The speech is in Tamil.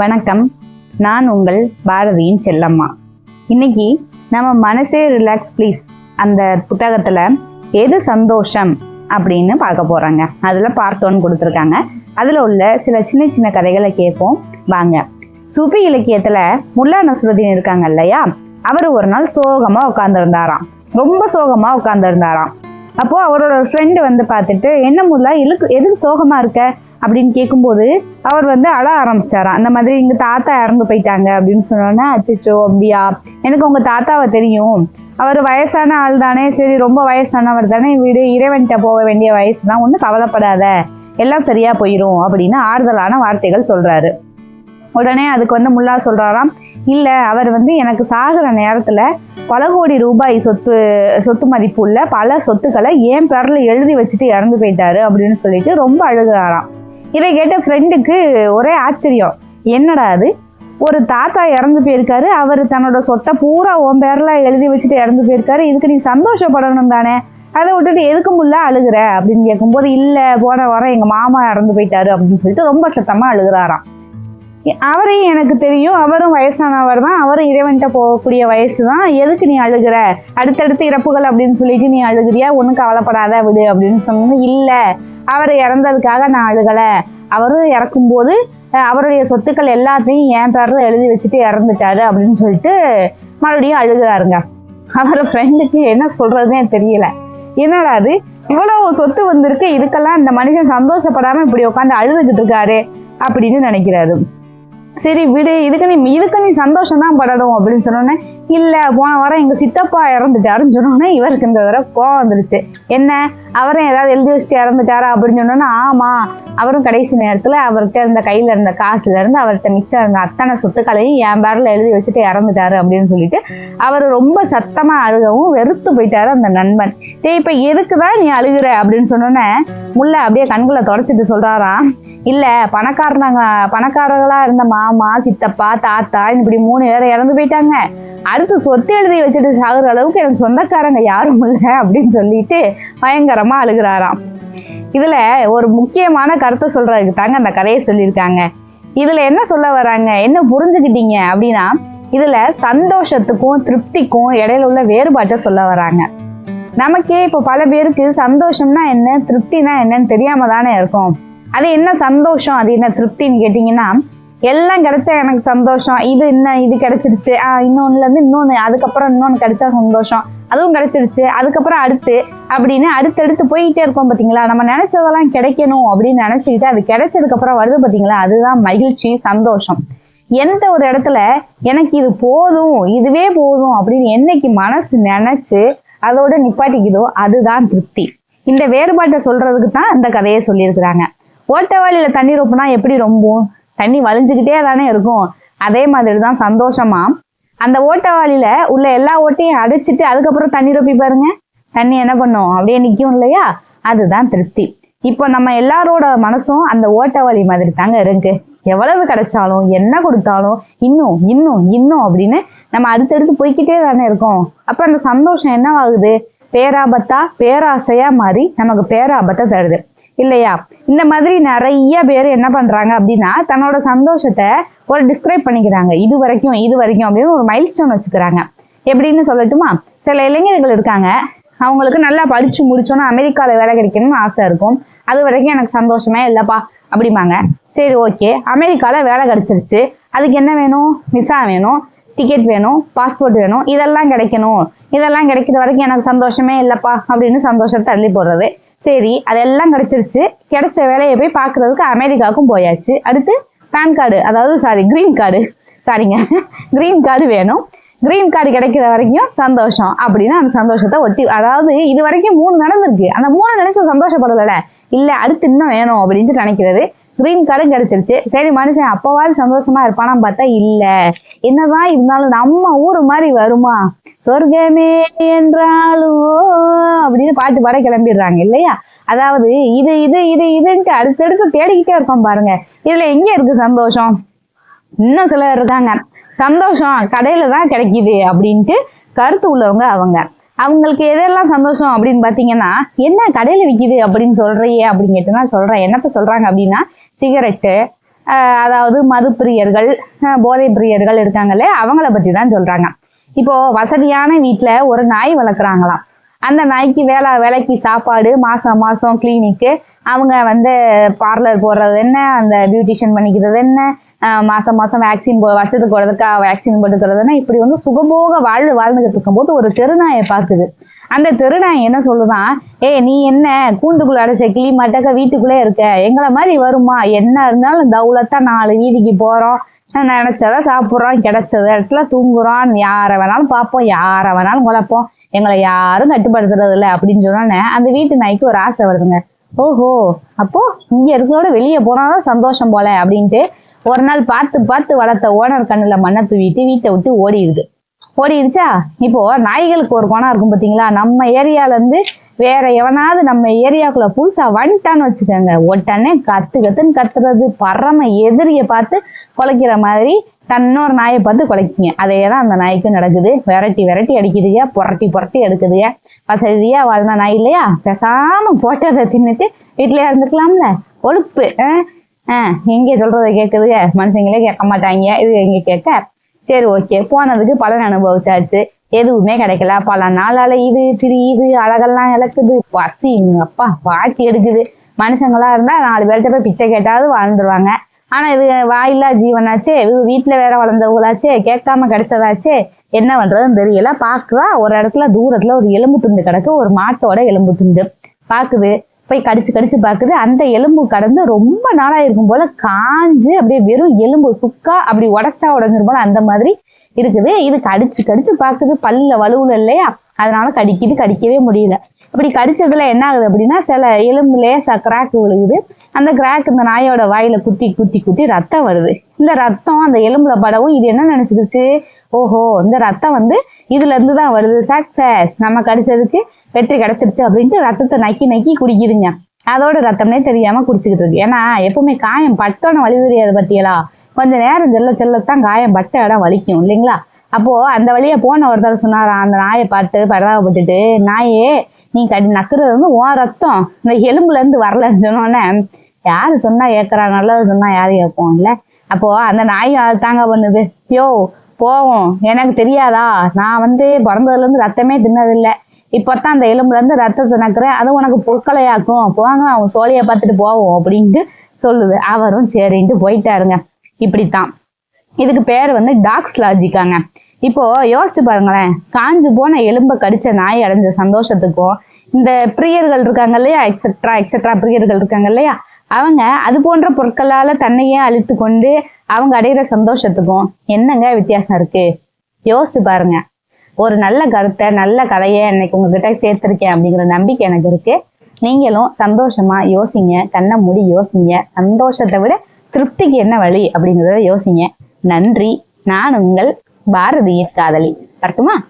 வணக்கம். நான் உங்கள் பாரதியின் செல்லம்மா. இன்னைக்கு நம்ம மனசே ரிலாக்ஸ் ப்ளீஸ் அந்த புத்தகத்துல எது சந்தோஷம் அப்படின்னு பார்க்க போகிறாங்க அதுல பார்த்தோன்னு கொடுத்துருக்காங்க. அதுல உள்ள சில சின்ன சின்ன கதைகளை கேட்போம். வாங்க. சுபி இலக்கியத்துல முல்லா நசுருதீன் இருக்காங்க இல்லையா? அவர் ஒரு நாள் சோகமா உட்காந்துருந்தாராம் ரொம்ப சோகமா உட்காந்துருந்தாராம் அப்போ அவரோட ஃப்ரெண்டு வந்து பார்த்துட்டு என்ன முல்லா இழுக்கு எதுக்கு சோகமா இருக்க? அப்படின்னு கேட்கும்போது அவர் வந்து அழ ஆரம்பிச்சிட்டாராம். அந்த மாதிரி எங்க தாத்தா இறந்து போயிட்டாங்க அப்படின்னு சொன்னோன்னே அச்சச்சோ அப்படியா? எனக்கு உங்க தாத்தாவை தெரியும். அவர் வயசான ஆள் தானே. சரி ரொம்ப வயசானவர் தானே. வீடு இறைவன்கிட்ட போக வேண்டிய வயசு தான் ஒன்றும் கவலைப்படாத. எல்லாம் சரியா போயிடும் அப்படின்னு ஆறுதலான வார்த்தைகள் சொல்றாரு. உடனே அதுக்கு வந்து முல்லா சொல்றாராம் இல்ல அவர் வந்து எனக்கு சாகுற நேரத்துல பல கோடி ரூபாய் சொத்து சொத்து மதிப்பு உள்ள பல சொத்துக்களை ஏன் பேரில் எழுதி வச்சுட்டு இறந்து போயிட்டாரு அப்படின்னு சொல்லிட்டு ரொம்ப அழுகுறாராம். இதை கேட்ட ஃப்ரெண்டுக்கு ஒரே ஆச்சரியம். என்னடா அது? ஒரு தாத்தா இறந்து போயிருக்காரு. அவர் தன்னோட சொத்தை பூரா உன் பேரில் எழுதி வச்சுட்டு இறந்து போயிருக்காரு. இதுக்கு நீ சந்தோஷப்படணும் தானே? அதை விட்டுட்டு எதுக்கு முல்ல அழுகுற? அப்படின்னு கேட்கும்போது இல்லை போன வாரம் எங்கள் மாமா இறந்து போயிட்டாரு அப்படின்னு சொல்லிட்டு ரொம்ப சத்தமாக அழுகுறாராம். அவரையும் எனக்கு தெரியும். அவரும் வயசானவர் தான். அவரும் இறைவன்கிட்ட போகக்கூடிய வயசு தான். எதுக்கு நீ அழுகுற? அடுத்தடுத்து இறப்புகள் அப்படின்னு சொல்லிட்டு நீ அழுகுறியா? ஒன்றும் கவலைப்படாத விடு அப்படின்னு சொன்னது இல்லை. அவர் இறந்ததுக்காக நான் அழுகலை. அவரும் இறக்கும்போது அவருடைய சொத்துக்கள் எல்லாத்தையும் என் பேரில் எழுதி வச்சுட்டு இறந்துட்டாரு அப்படின்னு சொல்லிட்டு மறுபடியும் அழுகுறாருங்க. அவர் ஃப்ரெண்டுக்கு என்ன சொல்கிறதுனே தெரியல. என்னடா அது இவ்வளவு சொத்து வந்திருக்கு. இதுக்கெல்லாம் இந்த மனுஷன் சந்தோஷப்படாமல் இப்படி உட்காந்து அழுதுகிட்டு இருக்காரு அப்படின்னு நினைக்கிறாரு. சரி விடு இதுக்கு நீ இதுக்கு நீ சந்தோஷம் தான் படணும் அப்படின்னு சொன்னோன்னே இல்லை போன வாரம் எங்கள் சித்தப்பா இறந்துட்டாருன்னு சொன்னோன்னே இவருக்கு இந்த தடவை கோவம் வந்துருச்சு. என்ன? அவரும் ஏதாவது எழுதி வச்சுட்டு இறந்துட்டாரா அப்படின்னு சொன்னோன்னா ஆமாம் அவரும் கடைசி நேரத்தில் அவர்கிட்ட இருந்த கையில் இருந்த காசுல இருந்து அவர்கிட்ட மிச்சம் இருந்த அத்தனை சொத்துக்களையும் என் பேரில் எழுதி வச்சுட்டு இறந்துட்டாரு அப்படின்னு சொல்லிட்டு அவர் ரொம்ப சத்தமாக அழுகவும் வெறுத்து போயிட்டாரு அந்த நண்பன். டேய் எதுக்கு தான் நீ அழுகுற அப்படின்னு சொன்னோன்னே முல்லை அப்படியே கண்களை தொடச்சிட்டு சொல்கிறாராம் இல்லை பணக்காரனாங்க பணக்காரர்களாக இருந்தமா மாமா சித்தப்பா தாத்தா இப்படி மூணு பேர் இறந்து போயிட்டாங்க. அடுத்து சொத்து எழுதி வச்சுட்டு சாகுற அளவுக்கு எனக்கு சொந்தக்காரங்க யாரும் இல்லை அப்படின்னு சொல்லிட்டு பயங்கரமா அழுகுறாராம். இதுல ஒரு முக்கியமான கருத்தை சொல்றதுக்கு தாங்க அந்த கதையை சொல்லியிருக்காங்க. இதுல என்ன சொல்ல வராங்க? என்ன புரிஞ்சுக்கிட்டீங்க அப்படின்னா இதுல சந்தோஷத்துக்கும் திருப்திக்கும் இடையில உள்ள வேறுபாட்டை சொல்ல வராங்க. நமக்கே இப்போ பல பேருக்கு சந்தோஷம்னா என்ன திருப்தினா என்னன்னு தெரியாம தானே இருக்கும். அது என்ன சந்தோஷம் அது என்ன திருப்தின்னு கேட்டிங்கன்னா எல்லாம் கிடைச்சா எனக்கு சந்தோஷம். இது இன்னும் இது கிடைச்சிருச்சு. ஆஹ் இன்னொன்னுல இருந்து இன்னொன்னு அதுக்கப்புறம் இன்னொன்னு கிடைச்சா சந்தோஷம். அதுவும் கிடைச்சிருச்சு. அதுக்கப்புறம் அடுத்து அப்படின்னு அடுத்தடுத்து போயிட்டே இருக்கோம் பாத்தீங்களா? நம்ம நினைச்சதெல்லாம் கிடைக்கணும் அப்படின்னு நினைச்சுக்கிட்டு அது கிடைச்சதுக்கு அப்புறம் வருது பாத்தீங்களா? அதுதான் மகிழ்ச்சி சந்தோஷம். எந்த ஒரு இடத்துல எனக்கு இது போதும் இதுவே போதும் அப்படின்னு என்னைக்கு மனசு நினைச்சு அதோட நிப்பாட்டிக்குதோ அதுதான் திருப்தி. இந்த வேறுபாட்டை சொல்றதுக்கு தான் இந்த கதையை சொல்லியிருக்கிறாங்க. ஓட்டவாளியில தண்ணி ரொப்புனா எப்படி ரொம்பும்? தண்ணி வலிஞ்சுக்கிட்டே தானே இருக்கும். அதே மாதிரி தான் சந்தோஷமா. அந்த ஓட்டவாளியில உள்ள எல்லா ஓட்டையும் அடைச்சிட்டு அதுக்கப்புறம் தண்ணி ரொப்பி பாருங்க. தண்ணி என்ன பண்ணும்? அப்படியே நிற்கும் இல்லையா? அதுதான் திருப்தி. இப்போ நம்ம எல்லாரோட மனசும் அந்த ஓட்டவாளி மாதிரி தாங்க இருக்கு. எவ்வளவு கிடைச்சாலும் என்ன கொடுத்தாலும் இன்னும் இன்னும் இன்னும் அப்படின்னு நம்ம அடுத்தடுத்து போய்க்கிட்டே தானே இருக்கோம். அப்ப அந்த சந்தோஷம் என்னவாகுது? பேராபத்தா பேராசையா மாறி நமக்கு பேராபத்தை தருது. இல்லையா? இந்த மாதிரி நிறைய பேர் என்ன பண்றாங்க அப்படின்னா தன்னோட சந்தோஷத்தை ஒரு டிஸ்கிரைப் பண்ணிக்கிறாங்க. இது வரைக்கும் இது வரைக்கும் அப்படின்னு ஒரு மைல் ஸ்டோன் வச்சுக்கிறாங்க. எப்படின்னு சொல்லட்டுமா? சில இளைஞர்கள் இருக்காங்க. அவங்களுக்கு நல்லா படிச்சு முடிச்சோன்னா அமெரிக்காவில் வேலை கிடைக்கணும்னு ஆசை இருக்கும். அது வரைக்கும் எனக்கு சந்தோஷமே இல்லைப்பா அப்படிம்பாங்க. சரி ஓகே அமெரிக்காவில் வேலை கிடைச்சிருச்சு. அதுக்கு என்ன வேணும்? விசா வேணும். டிக்கெட் வேணும். பாஸ்போர்ட் வேணும். இதெல்லாம் கிடைக்கணும். இதெல்லாம் கிடைக்கிற வரைக்கும் எனக்கு சந்தோஷமே இல்லைப்பா அப்படின்னு சந்தோஷத்தை தள்ளி போடுறது. சரி அதெல்லாம் கிடைச்சிருச்சு. கிடைச்ச வேலையை போய் பார்க்கறதுக்கு அமெரிக்காவுக்கும் போயாச்சு. அடுத்து பேன் கார்டு அதாவது சாரி கிரீன் கார்டு சாரிங்க கிரீன் கார்டு வேணும். கிரீன் கார்டு கிடைக்கிற வரைக்கும் சந்தோஷம் அப்படின்னு அந்த சந்தோஷத்தை ஒட்டி அதாவது இது வரைக்கும் மூணு நடந்திருக்கு. அந்த மூணு நினைச்சு சந்தோஷப்படலை இல்லை அடுத்து இன்னும் வேணும் அப்படின்ட்டு நினைக்கிறது. கிரீன் கார்டும் கிடைச்சிருச்சு. சரி மனுஷன் அப்போவாது சந்தோஷமா இருப்பானு பார்த்தா இல்ல. என்னதான் இருந்தாலும் நம்ம ஊர் மாதிரி வருமா? சொர்க்கமே என்றாலும் அப்படின்னு பாட்டு பாட கிளம்பிடுறாங்க இல்லையா? அதாவது இது இது இது இதுன்ட்டு அடுத்தடுத்து தேடிக்கிட்டே இருக்கோம் பாருங்க. இதுல எங்க இருக்கு சந்தோஷம்? இன்னும் சிலர் இருக்காங்க. சந்தோஷம் கடையில தான் கிடைக்குது அப்படின்ட்டு கருத்து உள்ளவங்க அவங்க. அவங்களுக்கு எதெல்லாம் சந்தோஷம் அப்படின்னு பார்த்தீங்கன்னா என்ன கடையில் விற்கிது அப்படின்னு சொல்றியே அப்படின்னு கேட்டுனா சொல்கிறேன் என்னத்த சொல்கிறாங்க அப்படின்னா சிகரெட்டு அதாவது மது பிரியர்கள் போதை பிரியர்கள் இருக்காங்களே அவங்கள பற்றி தான் சொல்கிறாங்க இப்போ வசதியான வீட்டில் ஒரு நாய் வளர்க்குறாங்களாம். அந்த நாய்க்கு வேலை வேலைக்கு சாப்பாடு மாதம் மாதம் கிளினிக்கு அவங்க வந்து பார்லர் போடுறது என்ன அந்த பியூட்டிஷியன் பண்ணிக்கிறது என்ன மாதம் மாதம் வேக்சின் போ வருஷத்துக்கு போகிறதுக்கா வேக்சின் போட்டுக்கிறது என்ன இப்படி வந்து சுகபோக வாழ்ந்து வாழ்ந்துகிட்டு இருக்கும்போது ஒரு தெருநாயை பார்க்குது. அந்த தெருநாய் என்ன சொல்லுதான்? ஏய் நீ என்ன? கூண்டுக்குள்ள அடைச்ச கிளி மாட்டக்க வீட்டுக்குள்ளே இருக்க. எங்களை மாதிரி வருமா? என்ன இருந்தாலும் தௌலத்தான் நாலு வீதிக்கு போகிறோம் நினச்சதை சாப்பிட்றோம். கிடைச்சத இடத்துல தூங்குறோம். யாரை வேணாலும் பார்ப்போம். யாரை வேணாலும் குழப்போம். எங்களை யாரும் கட்டுப்படுத்துறது இல்லை அப்படின்னு சொன்னோன்னே அந்த வீட்டு நாய்க்கு ஒரு ஆசை வருதுங்க. ஓஹோ அப்போ இங்கே இருக்கிறோட வெளியே போனாதான் சந்தோஷம் போல அப்படின்ட்டு ஒரு நாள் பார்த்து பார்த்து வளர்த்த ஓனர் கண்ணில் மண்ணை தூவிட்டு வீட்டை விட்டு ஓடிடுது. ஓடிடுச்சா இப்போ நாய்களுக்கு ஒரு குணம் இருக்கும் பாத்தீங்களா? நம்ம ஏரியால இருந்து வேற எவனாவது நம்ம ஏரியாக்குள்ள புதுசா வந்துட்டான்னு வச்சுக்கோங்க. உடனே கத்து கத்துன்னு கத்துறது பறம எதிரிய பார்த்து குலைக்கிற மாதிரி தன்னொரு நாயை பார்த்து குலைக்குங்க. அதே தான் அந்த நாய்க்கு நடக்குது. விரட்டி விரட்டி அடிக்குதுங்க. புரட்டி புரட்டி எடுக்குதுங்க. வசதியா வாழ்ந்த நாய் இல்லையா? பேசாம போட்டதை தின்னுட்டு வீட்டிலேயே இருந்துக்கலாம்ல. ஒழுப்பு ஆஹ் ஆஹ் எங்கே சொல்றதை கேட்குதுங்க மனுஷங்களே கேட்க மாட்டாங்க. இது எங்க கேட்க? சரி ஓகே போனதுக்கு பலன் அனுபவிச்சாச்சு. எதுவுமே கிடைக்கல. பல நாளால இது திரு திரியுது அழகெல்லாம் இழக்குது. பசி எங்க அப்பா பாட்டி எடுக்குது. மனுஷங்களா இருந்தா நாலு பேர்கிட்ட போய் பிச்சை கேட்டாவது வாழ்ந்துருவாங்க. ஆனா இது வாயில்லா ஜீவனாச்சே. இது வீட்டுல வேற வளர்ந்தவங்களாச்சே. கேட்காம கிடைச்சதாச்சே. என்ன பண்றதுன்னு தெரியல. பாக்குதா? ஒரு இடத்துல தூரத்துல ஒரு எலும்பு துண்டு கிடக்கு. ஒரு மாட்டோட எலும்பு துண்டு பாக்குது. போய் கடிச்சு கடிச்சு பார்க்குது. அந்த எலும்பு கடந்து ரொம்ப நாளாக இருக்கும் போல காஞ்சு அப்படியே வெறும் எலும்பு சுக்கா அப்படி உடச்சா உடஞ்சிரும் போல அந்த மாதிரி இருக்குது. இது கடிச்சு கடிச்சு பார்க்குது. பல்லில் வலுவில் இல்லையா? அதனால கடிக்குது. கடிக்கவே முடியல. அப்படி கடிச்சதுல என்ன ஆகுது அப்படின்னா சில எலும்பு லேசா கிராக் விழுகுது. அந்த கிராக் இந்த நாயோட வாயில குத்தி குத்தி குத்தி ரத்தம் வருது. இந்த ரத்தம் அந்த எலும்புல படவும் இது என்ன நினைச்சுக்கிச்சு? ஓஹோ இந்த ரத்தம் வந்து இதுல இருந்து தான் வருது. சக்சஸ். நம்ம கடிச்சதுக்கு வெற்றி கிடைச்சிருச்சு அப்படின்ட்டு ரத்தத்தை நக்கி நக்கி குடிக்குதுங்க. அதோட ரத்தம்னே தெரியாம குடிச்சுக்கிட்டு இருக்கு. ஏன்னா எப்பவுமே காயம் பட்டோன்னு வலி தெரியாது பத்தியலா கொஞ்ச நேரம் செல்ல செல்லத்தான் காயம் பட்ட இடம் வலிக்கும் இல்லைங்களா? அப்போ அந்த வழியா போன ஒருத்தர் சொன்னாரா அந்த நாயை பார்த்து பரதாபப்பட்டுட்டு நாயே நீ கடி நக்குறது வந்து உன் ரத்தம். இந்த எலும்புல இருந்து வரலன்னு சொன்னோன்னே யாரு சொன்னா ஏக்கறா? நல்லது சொன்னா யாரு கேட்போம் இல்ல. அப்போ அந்த நாயும் அது தாங்க பண்ணுது. யோ போவோம். எனக்கு தெரியாதா? நான் வந்து பிறந்ததுல இருந்து ரத்தமே தின்னதில்லை. இப்போத்தான் அந்த எலும்புல இருந்து ரத்தத்தை நக்குறேன் அது உனக்கு பொற்களையாக்கும் போங்க அவன் சோழியை பார்த்துட்டு போவோம் அப்படின்ட்டு சொல்லுது. அவரும் சரின்ட்டு போயிட்டாருங்க. இப்படித்தான். இதுக்கு பேர் வந்து டாக்ஸ் லாஜிக்காங்க. இப்போ யோசிச்சு பாருங்களேன். காஞ்சு போன எலும்பை கடிச்ச நாய் அடைஞ்ச சந்தோஷத்துக்கும் இந்த பிரியர்கள் இருக்காங்க இல்லையா? எக்ஸட்ரா எக்ஸட்ரா பிரியர்கள் இருக்காங்க இல்லையா? அவங்க அது போன்ற பொருட்களால தன்னையே அழித்து கொண்டு அவங்க அடைகிற சந்தோஷத்துக்கும் என்னங்க வித்தியாசம் இருக்கு? யோசிச்சு பாருங்க. ஒரு நல்ல கருத்தை நல்ல கதையை இன்னைக்கு உங்ககிட்ட சேர்த்திருக்கேன் அப்படிங்கிற நம்பிக்கை எனக்கு இருக்கு. நீங்களும் சந்தோஷமா யோசிங்க கண்ணை மூடி யோசிங்க. சந்தோஷத்தை விட திருப்திக்கு என்ன வழி அப்படிங்கிறத யோசிங்க. நன்றி. நான் உங்கள் பாரதியின் காதலி. வரட்டுமா?